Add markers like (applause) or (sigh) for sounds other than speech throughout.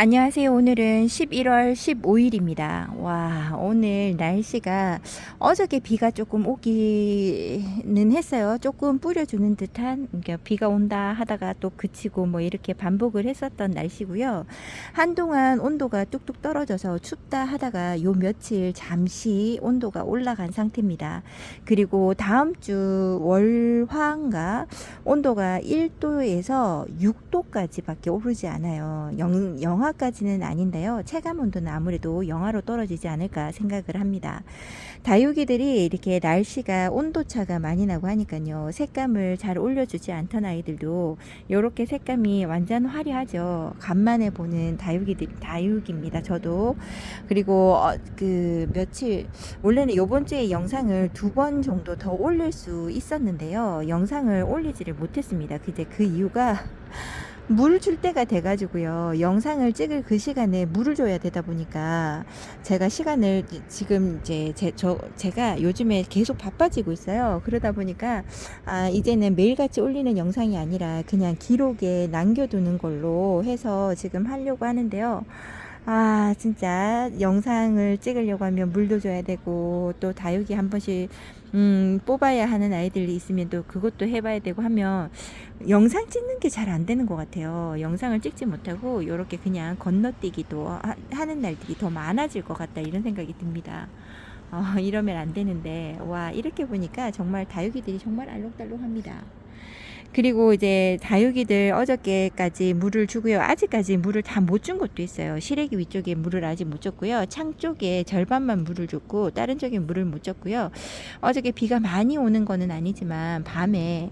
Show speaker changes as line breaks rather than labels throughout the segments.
안녕하세요. 오늘은 11월 15일입니다. 와, 오늘 날씨가 어저께 비가 조금 오기는 했어요. 조금 뿌려주는 듯한 그러니까 비가 온다 하다가 또 그치고 뭐 이렇게 반복을 했었던 날씨고요. 한동안 온도가 뚝뚝 떨어져서 춥다 하다가 요 며칠 잠시 온도가 올라간 상태입니다. 그리고 다음 주 월화인가 온도가 1도에서 6도까지밖에 오르지 않아요. 영, 영하 까지는 아닌데요. 체감 온도는 아무래도 영하로 떨어지지 않을까 생각을 합니다. 다육이들이 이렇게 날씨가 온도 차가 많이 나고 하니까요. 색감을 잘 올려주지 않던 아이들도 이렇게 색감이 완전 화려하죠. 간만에 보는 다육이들 다육입니다. 저도 그리고 어, 그 며칠 원래는 요번 주에 영상을 두 번 정도 더 올릴 수 있었는데요. 영상을 올리지를 못했습니다. 그제 그 이유가 물줄 때가 돼가지고요. 영상을 찍을 그 시간에 물을 줘야 되다 보니까 제가 시간을 지금 이제 제, 저, 제가 요즘에 계속 바빠지고 있어요. 그러다 보니까 아, 이제는 매일같이 올리는 영상이 아니라 그냥 기록에 남겨두는 걸로 해서 지금 하려고 하는데요. 아, 진짜 영상을 찍으려고 하면 물도 줘야 되고 또 다육이 한 번씩 음, 뽑아야 하는 아이들이 있으면 또 그것도 해봐야 되고 하면 영상 찍는 게 잘 안 되는 것 같아요. 영상을 찍지 못하고 이렇게 그냥 건너뛰기도 하, 하는 날들이 더 많아질 것 같다 이런 생각이 듭니다. 어, 이러면 안 되는데 와 이렇게 보니까 정말 다육이들이 정말 알록달록합니다. 그리고 이제 다육이들 어저께까지 물을 주고요. 아직까지 물을 다 못 준 것도 있어요. 시래기 위쪽에 물을 아직 못 줬고요. 창 쪽에 절반만 물을 줬고 다른 쪽에 물을 못 줬고요. 어저께 비가 많이 오는 거는 아니지만 밤에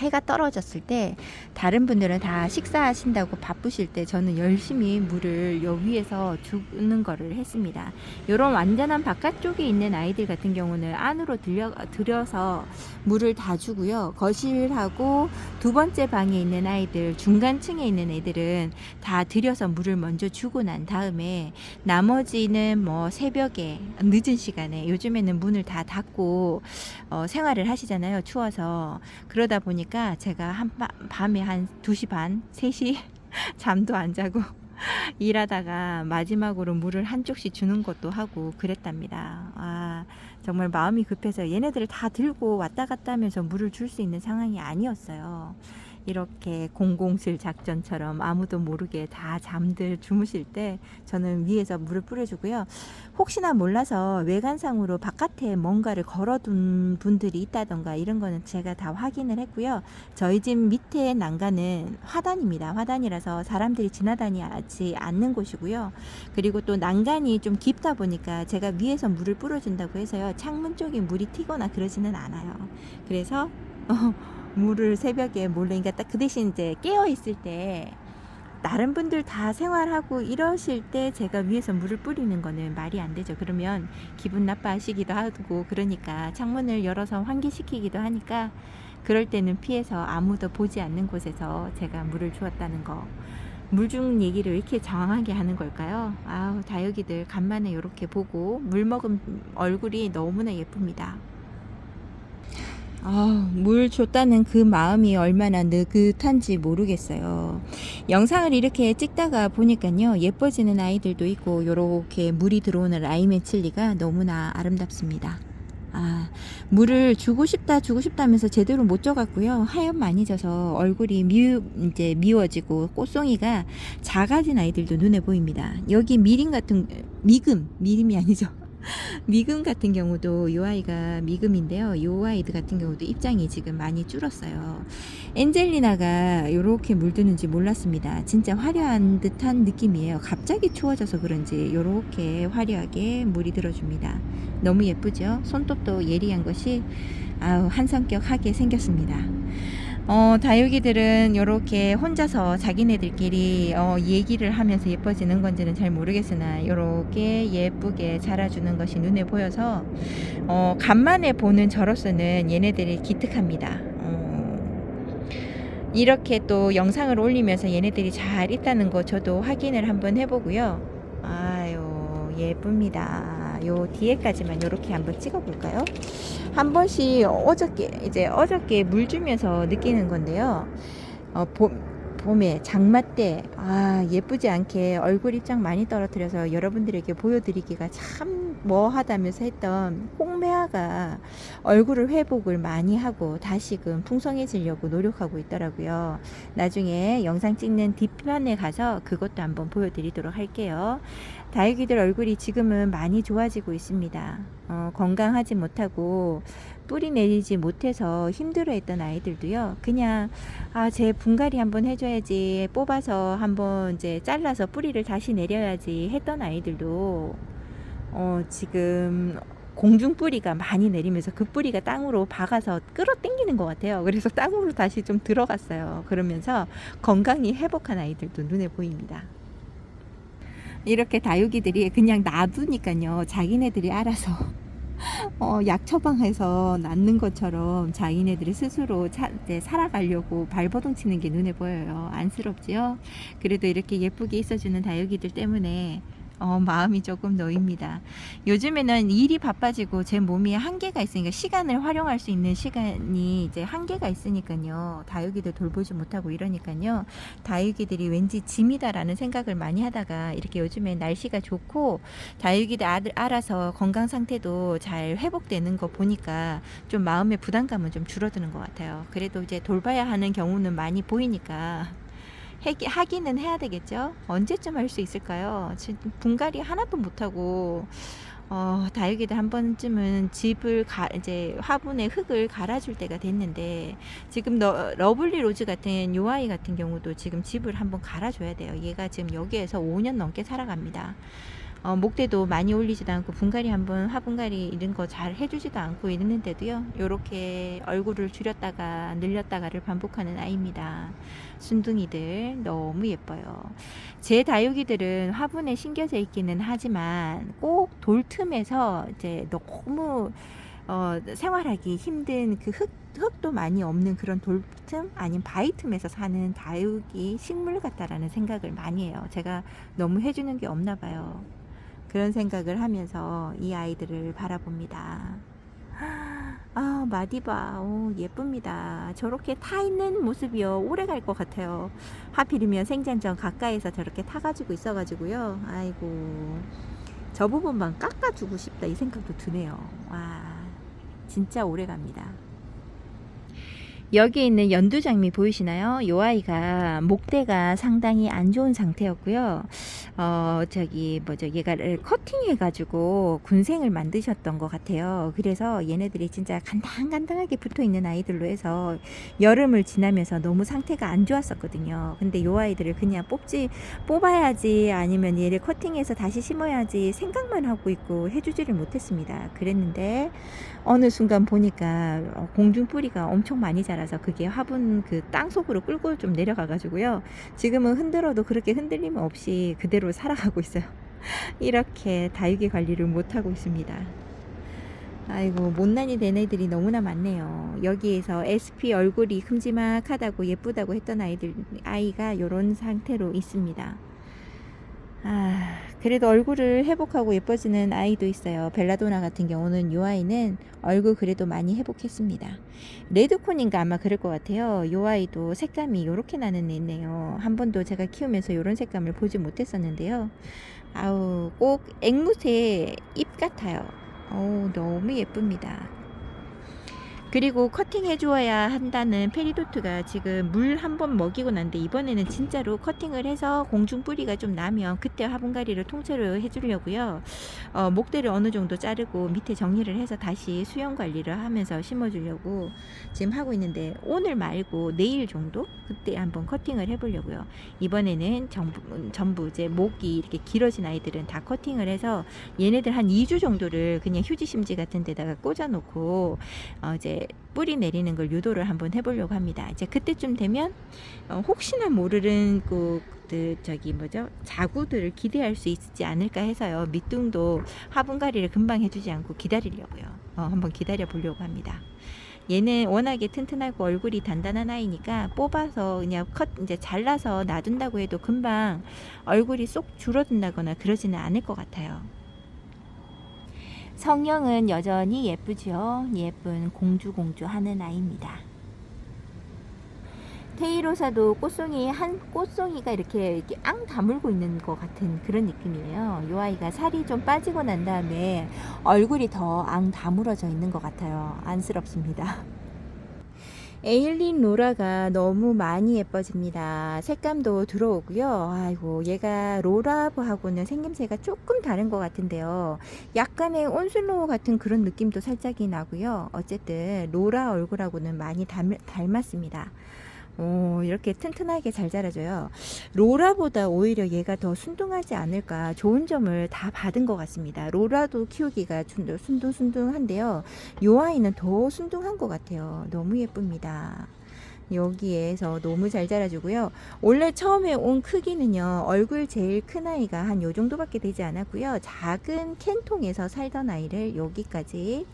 해가 떨어졌을 때 다른 분들은 다 식사하신다고 바쁘실 때 저는 열심히 물을 요 위에서 주는 거를 했습니다. 이런 완전한 바깥쪽에 있는 아이들 같은 경우는 안으로 들려, 들여서 물을 다 주고요. 거실하고 두 번째 방에 있는 아이들, 중간층에 있는 애들은 다 들여서 물을 먼저 주고 난 다음에 나머지는 뭐 새벽에 늦은 시간에 요즘에는 문을 다 닫고 어, 생활을 하시잖아요. 추워서. 그러다 보니까 제가 한 바, 밤에 한 2시 반, 3시 (laughs) 잠도 안 자고 (laughs) 일하다가 마지막으로 물을 한 쪽씩 주는 것도 하고 그랬답니다. 아, 정말 마음이 급해서 얘네들을 다 들고 왔다 갔다 하면서 물을 줄 수 있는 상황이 아니었어요. 이렇게 공공실 작전처럼 아무도 모르게 다 잠들 주무실 때 저는 위에서 물을 뿌려주고요. 혹시나 몰라서 외관상으로 바깥에 뭔가를 걸어둔 분들이 있다던가 이런 거는 제가 다 확인을 했고요. 저희 집 밑에 난간은 화단입니다. 화단이라서 사람들이 지나다니지 않는 곳이고요. 그리고 또 난간이 좀 깊다 보니까 제가 위에서 물을 뿌려준다고 해서요. 창문 쪽에 물이 튀거나 그러지는 않아요. 그래서 어, 물을 새벽에 몰래 그러니까 딱 그 대신 이제 깨어 있을 때 다른 분들 다 생활하고 이러실 때 제가 위에서 물을 뿌리는 거는 말이 안 되죠. 그러면 기분 나빠하시기도 하고 그러니까 창문을 열어서 환기시키기도 하니까 그럴 때는 피해서 아무도 보지 않는 곳에서 제가 물을 주었다는 거. 물 중 얘기를 왜 이렇게 장황하게 하는 걸까요? 아우 다육이들 간만에 이렇게 보고 물 먹은 얼굴이 너무나 예쁩니다. 아, 물 줬다는 그 마음이 얼마나 느긋한지 모르겠어요. 영상을 이렇게 찍다가 보니까요, 예뻐지는 아이들도 있고, 요렇게 물이 들어오는 라이메 칠리가 너무나 아름답습니다. 아, 물을 주고 싶다, 주고 싶다 하면서 제대로 못 줘갖고요. 하얀 많이 져서 얼굴이 미, 이제 미워지고 꽃송이가 작아진 아이들도 눈에 보입니다. 여기 미림 같은, 미금, 미림이 아니죠. 미금 같은 경우도 이 아이가 미금인데요. 이 아이들 같은 경우도 입장이 지금 많이 줄었어요. 엔젤리나가 이렇게 물드는지 몰랐습니다. 진짜 화려한 듯한 느낌이에요. 갑자기 추워져서 그런지 이렇게 화려하게 물이 들어줍니다. 너무 예쁘죠? 손톱도 예리한 것이 아우 한 성격 하게 생겼습니다. 어, 다육이들은 이렇게 혼자서 자기네들끼리 어, 얘기를 하면서 예뻐지는 건지는 잘 모르겠으나 이렇게 예쁘게 자라주는 것이 눈에 보여서 어, 간만에 보는 저로서는 얘네들이 기특합니다. 어, 이렇게 또 영상을 올리면서 얘네들이 잘 있다는 거 저도 확인을 한번 해보고요. 아유 예쁩니다. 요 뒤에까지만 이렇게 한번 찍어볼까요? 한 번씩 어저께 이제 어저께 물 주면서 느끼는 건데요. 어, 보, 봄에 장마 때 아, 예쁘지 않게 얼굴 입장 많이 떨어뜨려서 여러분들에게 보여드리기가 참 뭐하다면서 했던 홍매화가 얼굴을 회복을 많이 하고 다시금 풍성해지려고 노력하고 있더라고요. 나중에 영상 찍는 뒤편에 가서 그것도 한번 보여드리도록 할게요. 다육이들 얼굴이 지금은 많이 좋아지고 있습니다. 어, 건강하지 못하고 뿌리 내리지 못해서 힘들어했던 아이들도요. 그냥 아, 제 분갈이 한번 해줘야지 뽑아서 한번 이제 잘라서 뿌리를 다시 내려야지 했던 아이들도 어, 지금 공중 뿌리가 많이 내리면서 그 뿌리가 땅으로 박아서 끌어당기는 것 같아요. 그래서 (laughs) 땅으로 다시 좀 들어갔어요. 그러면서 건강히 회복한 아이들도 눈에 보입니다. 이렇게 다육이들이 그냥 놔두니까요. 자기네들이 알아서 (laughs) 어, 약 처방해서 낫는 것처럼 자기네들이 스스로 차, 살아가려고 발버둥 치는 게 눈에 보여요. 안쓰럽지요? 그래도 이렇게 예쁘게 있어주는 다육이들 때문에 어, 마음이 조금 놓입니다. 요즘에는 일이 바빠지고 제 몸이 한계가 있으니까 시간을 활용할 수 있는 시간이 이제 한계가 있으니까요. 다육이들 돌보지 못하고 이러니까요. 다육이들이 왠지 짐이다라는 생각을 많이 하다가 이렇게 요즘에 날씨가 좋고 다육이들 아들 알아서 건강 상태도 잘 회복되는 거 보니까 좀 마음의 부담감은 좀 줄어드는 것 같아요. 그래도 이제 돌봐야 하는 경우는 많이 보이니까 하기는 해야 되겠죠? 언제쯤 할 수 있을까요? 분갈이 하나도 못하고, 어, 다육이들 한 번쯤은 집을 가, 이제 화분에 흙을 갈아줄 때가 됐는데, 지금 러, 러블리 로즈 같은 요 아이 같은 경우도 지금 집을 한번 갈아줘야 돼요. 얘가 지금 여기에서 5년 넘게 살아갑니다. 어, 목대도 많이 올리지도 않고 분갈이 한번 화분갈이 이런 거 잘 해주지도 않고 이랬는데도요 요렇게 얼굴을 줄였다가 늘렸다가를 반복하는 아이입니다 순둥이들 너무 예뻐요 제 다육이들은 화분에 심겨져 있기는 하지만 꼭 돌 틈에서 이제 너무 어, 생활하기 힘든 그 흙, 흙도 많이 없는 그런 돌틈 아니면 바위 틈에서 사는 다육이 식물 같다라는 생각을 많이 해요. 제가 너무 해주는 게 없나 봐요. 그런 생각을 하면서 이 아이들을 바라봅니다. 아, 마디바, 오, 예쁩니다. 저렇게 타 있는 모습이요. 오래 갈 것 같아요. 하필이면 생전전 가까이서 저렇게 타가지고 있어가지고요. 아이고, 저 부분만 깎아주고 싶다. 이 생각도 드네요. 와, 진짜 오래 갑니다. 여기 있는 연두장미 보이시나요? 이 아이가 목대가 상당히 안 좋은 상태였고요. 어, 저기, 뭐죠, 얘가를 커팅해 가지고 군생을 만드셨던 것 같아요. 그래서 얘네들이 진짜 간당간당하게 붙어 있는 아이들로 해서 여름을 지나면서 너무 상태가 안 좋았었거든요. 근데 요 아이들을 그냥 뽑지, 뽑아야지 아니면 얘를 커팅해서 다시 심어야지 생각만 하고 있고 해주지를 못했습니다. 그랬는데 어느 순간 보니까 어, 공중 뿌리가 엄청 많이 자라서 그게 화분 그 땅 속으로 끌고 좀 내려가 가지고요. 지금은 흔들어도 그렇게 흔들림 없이 그대로 (laughs) 살아가고 있어요. 이렇게 다육이 관리를 못 하고 있습니다. 아이고 못난이 된 애들이 너무나 많네요. 여기에서 SP 얼굴이 큼지막하다고 예쁘다고 했던 아이들 아이가 이런 상태로 있습니다. 아, 그래도 얼굴을 회복하고 예뻐지는 아이도 있어요. 벨라도나 같은 경우는 이 아이는 얼굴 그래도 많이 회복했습니다. 레드콘인가 아마 그럴 것 같아요. 이 아이도 색감이 이렇게 나는 애 있네요. 한 번도 제가 키우면서 이런 색감을 보지 못했었는데요. 아우, 꼭 앵무새 잎 같아요. 어우, 너무 예쁩니다. 그리고 커팅 해 주어야 한다는 페리도트가 지금 물 한 번 먹이고 난데 이번에는 진짜로 커팅을 해서 공중 뿌리가 좀 나면 그때 화분갈이를 통째로 해주려고요. 어, 목대를 어느 정도 자르고 밑에 정리를 해서 다시 수영 관리를 하면서 심어주려고 지금 하고 있는데 오늘 말고 내일 정도 그때 한번 커팅을 해보려고요. 이번에는 전부, 전부 이제 목이 이렇게 길어진 아이들은 다 커팅을 해서 얘네들 한 2주 정도를 그냥 휴지 심지 같은 데다가 꽂아놓고 어, 이제 뿌리 내리는 걸 유도를 한번 해보려고 합니다. 이제 그때쯤 되면 어, 혹시나 모르는 그, 그 저기 뭐죠 자구들을 기대할 수 있지 않을까 해서요. 밑둥도 화분갈이를 금방 해주지 않고 기다리려고요. 어, 한번 기다려 보려고 합니다. 얘는 워낙에 튼튼하고 얼굴이 단단한 아이니까 뽑아서 그냥 컷 이제 잘라서 놔둔다고 해도 금방 얼굴이 쏙 줄어든다거나 그러지는 않을 것 같아요. 성형은 여전히 예쁘죠. 예쁜 공주 공주 하는 아이입니다. 테이로사도 꽃송이 한 꽃송이가 이렇게, 이렇게 앙 다물고 있는 것 같은 그런 느낌이에요. 이 아이가 살이 좀 빠지고 난 다음에 얼굴이 더 앙 다물어져 있는 것 같아요. 안쓰럽습니다. 에일린 로라가 너무 많이 예뻐집니다. 색감도 들어오고요. 아이고, 얘가 로라하고는 생김새가 조금 다른 것 같은데요. 약간의 온슬로우 같은 그런 느낌도 살짝이 나고요. 어쨌든 로라 얼굴하고는 많이 닮, 닮았습니다. 오, 이렇게 튼튼하게 잘 자라줘요. 로라보다 오히려 얘가 더 순둥하지 않을까 좋은 점을 다 받은 것 같습니다. 로라도 키우기가 순둥- 순둥순둥한데요. 요 아이는 더 순둥한 것 같아요. 너무 예쁩니다. 여기에서 너무 잘 자라주고요. 원래 처음에 온 크기는요, 얼굴 제일 큰 아이가 한 요 정도밖에 되지 않았고요. 작은 캔통에서 살던 아이를 여기까지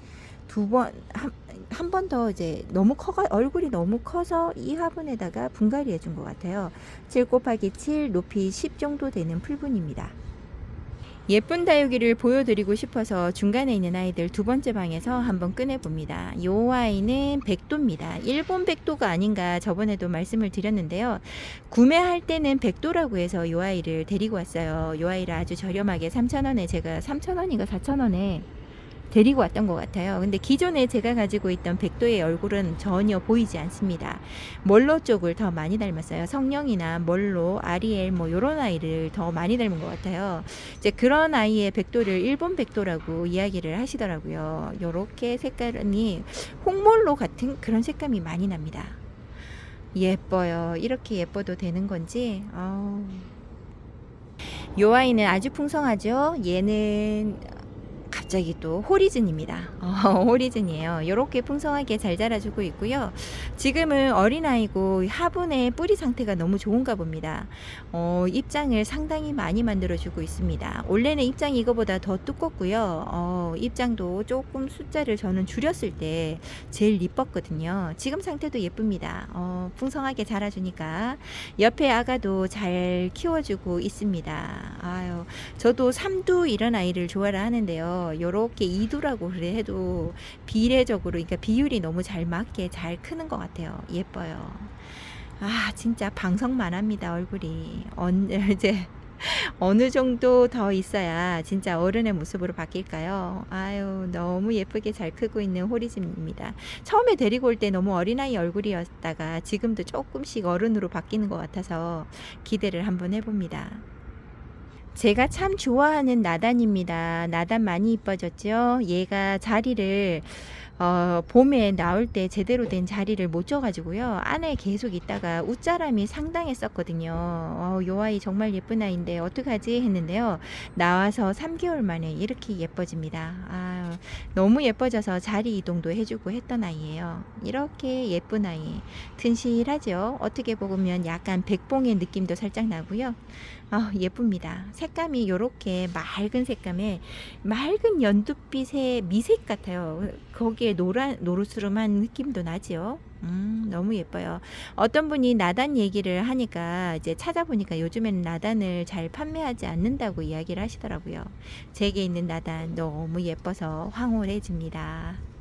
두 번, 한, 한 번 더 이제 너무 커가, 얼굴이 너무 커서 이 화분에다가 분갈이 해준 것 같아요. 7 곱하기 7, 높이 10 정도 되는 풀분입니다. 예쁜 다육이를 보여드리고 싶어서 중간에 있는 아이들 두 번째 방에서 한번 꺼내봅니다. 요 아이는 백도입니다. 일본 백도가 아닌가 저번에도 말씀을 드렸는데요. 구매할 때는 백도라고 해서 요 아이를 데리고 왔어요. 요 아이를 아주 저렴하게 3,000원에 제가 3,000원인가 4,000원에 데리고 왔던 것 같아요. 근데 기존에 제가 가지고 있던 백도의 얼굴은 전혀 보이지 않습니다. 멀로 쪽을 더 많이 닮았어요. 성령이나 멀로, 아리엘 뭐 요런 아이를 더 많이 닮은 것 같아요. 이제 그런 아이의 백도를 일본 백도라고 이야기를 하시더라고요. 요렇게 색깔이 홍몰로 같은 그런 색감이 많이 납니다. 예뻐요. 이렇게 예뻐도 되는 건지. 아우. 요 아이는 아주 풍성하죠. 얘는 갑자기 또 호리즌입니다. 어, (laughs) 호리즌이에요. 이렇게 풍성하게 잘 자라주고 있고요. 지금은 어린아이고 화분의 뿌리 상태가 너무 좋은가 봅니다. 어, 입장을 상당히 많이 만들어주고 있습니다. 원래는 입장이 이거보다 더 두껍고요. 어, 입장도 조금 숫자를 저는 줄였을 때 제일 이뻤거든요. 지금 상태도 예쁩니다. 어, 풍성하게 자라주니까 옆에 아가도 잘 키워주고 있습니다. 아유, 저도 삼두 이런 아이를 좋아를 하는데요. 요렇게 이두라고 그래 해도 비례적으로, 그러니까 비율이 너무 잘 맞게 잘 크는 것 같아요. 예뻐요. 아, 진짜 방석만 합니다, 얼굴이. 언, (laughs) 이제, 어느 정도 더 있어야 진짜 어른의 모습으로 바뀔까요? 아유, 너무 예쁘게 잘 크고 있는 호리즘입니다. 처음에 데리고 올 때 너무 어린아이 얼굴이었다가 지금도 조금씩 어른으로 바뀌는 것 같아서 기대를 한번 해봅니다. 제가 참 좋아하는 나단입니다. 나단 많이 이뻐졌죠? 얘가 자리를 어, 봄에 나올 때 제대로 된 자리를 못 줘가지고요. 안에 계속 있다가 웃자람이 상당했었거든요. 어, 요 아이 정말 예쁜 아이인데 어떡하지 했는데요. 나와서 3개월 만에 이렇게 예뻐집니다. 아, 너무 예뻐져서 자리 이동도 해주고 했던 아이예요. 이렇게 예쁜 아이. 튼실하죠? 어떻게 보면 약간 백봉의 느낌도 살짝 나고요. 아, 예쁩니다. 색감이 이렇게 맑은 색감에 맑은 연두빛의 미색 같아요. 거기에 노란 노르스름한 느낌도 나지요. 음, 너무 예뻐요. 어떤 분이 나단 얘기를 하니까 이제 찾아보니까 요즘에는 나단을 잘 판매하지 않는다고 이야기를 하시더라고요. 제게 있는 나단 너무 예뻐서 황홀해집니다.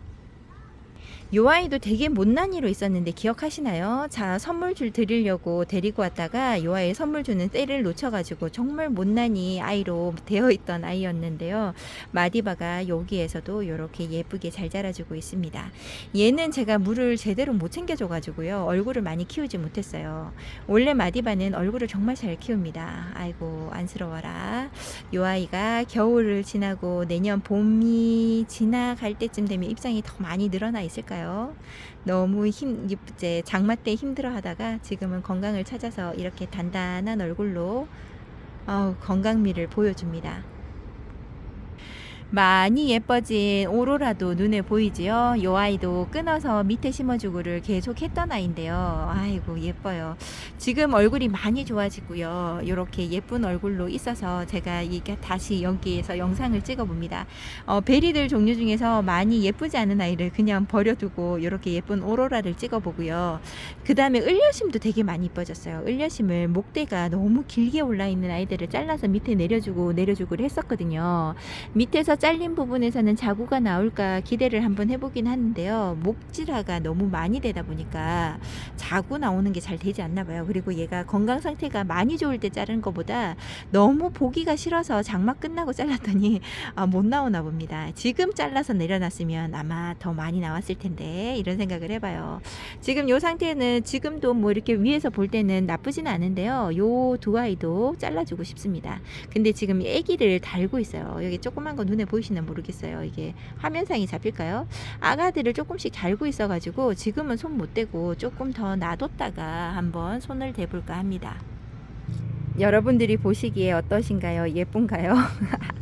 요 아이도 되게 못난이로 있었는데 기억하시나요? 자, 선물 줄 드리려고 데리고 왔다가 요 아이 선물 주는 때를 놓쳐가지고 정말 못난이 아이로 되어 있던 아이였는데요. 마디바가 여기에서도 이렇게 예쁘게 잘 자라주고 있습니다. 얘는 제가 물을 제대로 못 챙겨줘가지고요. 얼굴을 많이 키우지 못했어요. 원래 마디바는 얼굴을 정말 잘 키웁니다. 아이고, 안쓰러워라. 요 아이가 겨울을 지나고 내년 봄이 지나갈 때쯤 되면 입장이 더 많이 늘어나 있을까 요? 너무 힘, 이제 장마 때 힘들어 하다가 지금은 건강을 찾아서 이렇게 단단한 얼굴로 어우, 건강미를 보여줍니다. 많이 예뻐진 오로라도 눈에 보이지요. 요 아이도 끊어서 밑에 심어주고를 계속 했던 아이인데요. 아이고 예뻐요. 지금 얼굴이 많이 좋아지고요. 이렇게 예쁜 얼굴로 있어서 제가 이게 다시 여기에서 영상을 찍어봅니다. 어, 베리들 종류 중에서 많이 예쁘지 않은 아이를 그냥 버려두고 이렇게 예쁜 오로라를 찍어보고요. 그 다음에 을려심도 되게 많이 이뻐졌어요. 을려심을 목대가 너무 길게 올라 있는 아이들을 잘라서 밑에 내려주고 내려주고 했었거든요. 밑에서 밑에서 잘린 부분에서는 자구가 나올까 기대를 한번 해보긴 하는데요. 목질화가 너무 많이 되다 보니까 자구 나오는 게 잘 되지 않나 봐요. 그리고 얘가 건강 상태가 많이 좋을 때 자른 것보다 너무 보기가 싫어서 장마 끝나고 잘랐더니 아, 못 나오나 봅니다. 지금 잘라서 내려놨으면 아마 더 많이 나왔을 텐데 이런 생각을 해봐요. 지금 요 상태는 지금도 뭐 이렇게 위에서 볼 때는 나쁘진 않은데요. 요 두 아이도 잘라주고 싶습니다. 근데 지금 애기를 달고 있어요. 여기 조그만 거 눈에 보이시나 모르겠어요. 이게 화면상이 잡힐까요? 아가들을 조금씩 달고 있어가지고 지금은 손 못 대고 조금 더 놔뒀다가 한번 손을 대볼까 합니다. 여러분들이 보시기에 어떠신가요? 예쁜가요? (laughs)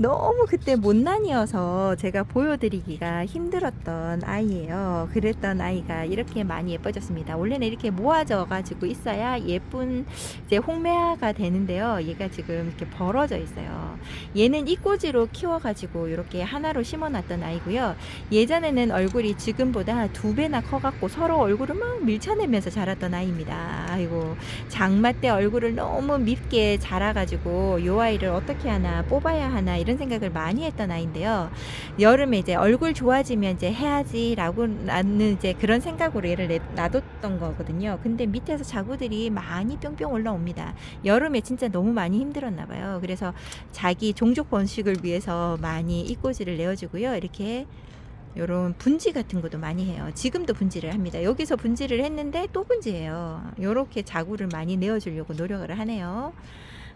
너무 그때 못난이어서 제가 보여드리기가 힘들었던 아이예요. 그랬던 아이가 이렇게 많이 예뻐졌습니다. 원래는 이렇게 모아져 가지고 있어야 예쁜 이제 홍매화가 되는데요. 얘가 지금 이렇게 벌어져 있어요. 얘는 이꼬지로 키워가지고 이렇게 하나로 심어놨던 아이고요. 예전에는 얼굴이 지금보다 두 배나 커갖고 서로 얼굴을 막 밀쳐내면서 자랐던 아이입니다. 아이고 장마 때 얼굴을 너무 밉게 자라가지고 요 아이를 어떻게 하나 뽑아야 하나 이런 생각을 많이 했던 아이인데요. 여름에 이제 얼굴 좋아지면 이제 해야지라고 나는 이제 그런 생각으로 얘를 내- 놔뒀던 거거든요. 근데 밑에서 자구들이 많이 뿅뿅 올라옵니다. 여름에 진짜 너무 많이 힘들었나 봐요. 그래서 자기 종족 번식을 위해서 많이 이꼬지를 내어주고요. 이렇게 요런 분지 같은 것도 많이 해요. 지금도 분지를 합니다. 여기서 분지를 했는데 또 분지해요. 요렇게 자구를 많이 내어주려고 노력을 하네요.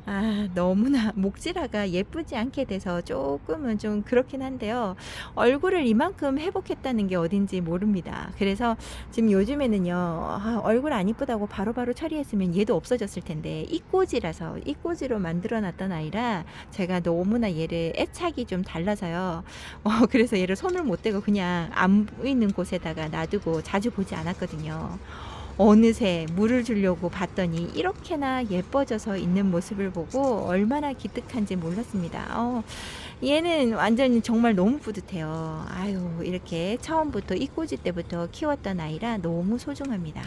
아, 너무나 (laughs) 목질화가 예쁘지 않게 돼서 조금은 좀 그렇긴 한데요. 얼굴을 이만큼 회복했다는 게 어딘지 모릅니다. 그래서 지금 요즘에는요, 아, 얼굴 안 이쁘다고 바로바로 처리했으면 얘도 없어졌을 텐데, 이꼬지라서, 이꼬지로 만들어 놨던 아이라 제가 너무나 얘를 애착이 좀 달라서요. 어, (laughs) 그래서 얘를 손을 못 대고 그냥 안 보이는 곳에다가 놔두고 자주 보지 않았거든요. 어느새 물을 주려고 봤더니 이렇게나 예뻐져서 있는 모습을 보고 얼마나 기특한지 몰랐습니다. 어, 얘는 완전히 정말 너무 뿌듯해요. 아유, 이렇게 처음부터 이꼬지 때부터 키웠던 아이라 너무 소중합니다.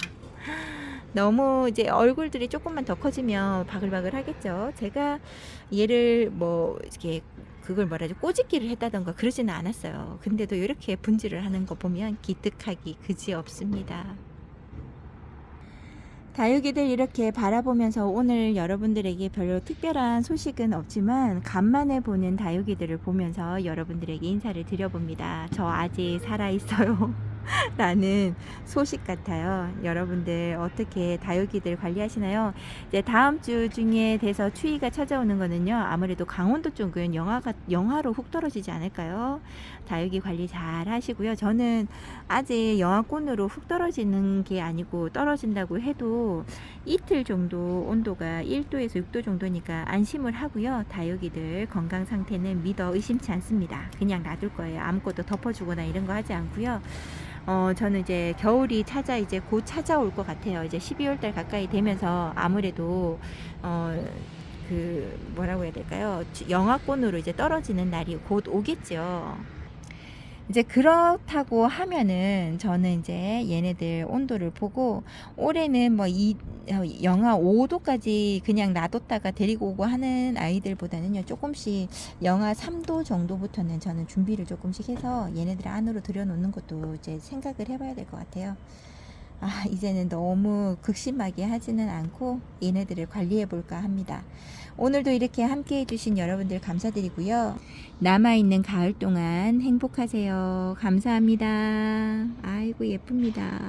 너무 이제 얼굴들이 조금만 더 커지면 바글바글 하겠죠. 제가 얘를 뭐 이렇게 그걸 뭐라 하죠 꼬집기를 했다던가 그러지는 않았어요. 근데도 이렇게 분질을 하는 거 보면 기특하기 그지 없습니다. 다육이들 이렇게 바라보면서 오늘 여러분들에게 별로 특별한 소식은 없지만 간만에 보는 다육이들을 보면서 여러분들에게 인사를 드려봅니다. 저 아직 살아있어요. (laughs) 라는 소식 같아요. 여러분들 어떻게 다육이들 관리하시나요? 이제 다음 주 중에 돼서 추위가 찾아오는 거는요. 아무래도 강원도 쪽은 영하가 영하로 훅 떨어지지 않을까요? 다육이 관리 잘 하시고요. 저는 아직 영하권으로 훅 떨어지는 게 아니고 떨어진다고 해도 이틀 정도 온도가 1도에서 6도 정도니까 안심을 하고요. 다육이들 건강 상태는 믿어 의심치 않습니다. 그냥 놔둘 거예요. 아무것도 덮어주거나 이런 거 하지 않고요. 어, 저는 이제 겨울이 찾아 이제 곧 찾아올 것 같아요. 이제 12월 달 가까이 되면서 아무래도 어, 그 뭐라고 해야 될까요? 영하권으로 이제 떨어지는 날이 곧 오겠죠. 이제 그렇다고 하면은 저는 이제 얘네들 온도를 보고 올해는 뭐 이 영하 5도까지 그냥 놔뒀다가 데리고 오고 하는 아이들보다는요 조금씩 영하 3도 정도부터는 저는 준비를 조금씩 해서 얘네들 안으로 들여놓는 것도 이제 생각을 해봐야 될 것 같아요. 아, 이제는 너무 극심하게 하지는 않고 얘네들을 관리해 볼까 합니다. 오늘도 이렇게 함께 해주신 여러분들 감사드리고요. 남아있는 가을 동안 행복하세요. 감사합니다. 아이고, 예쁩니다.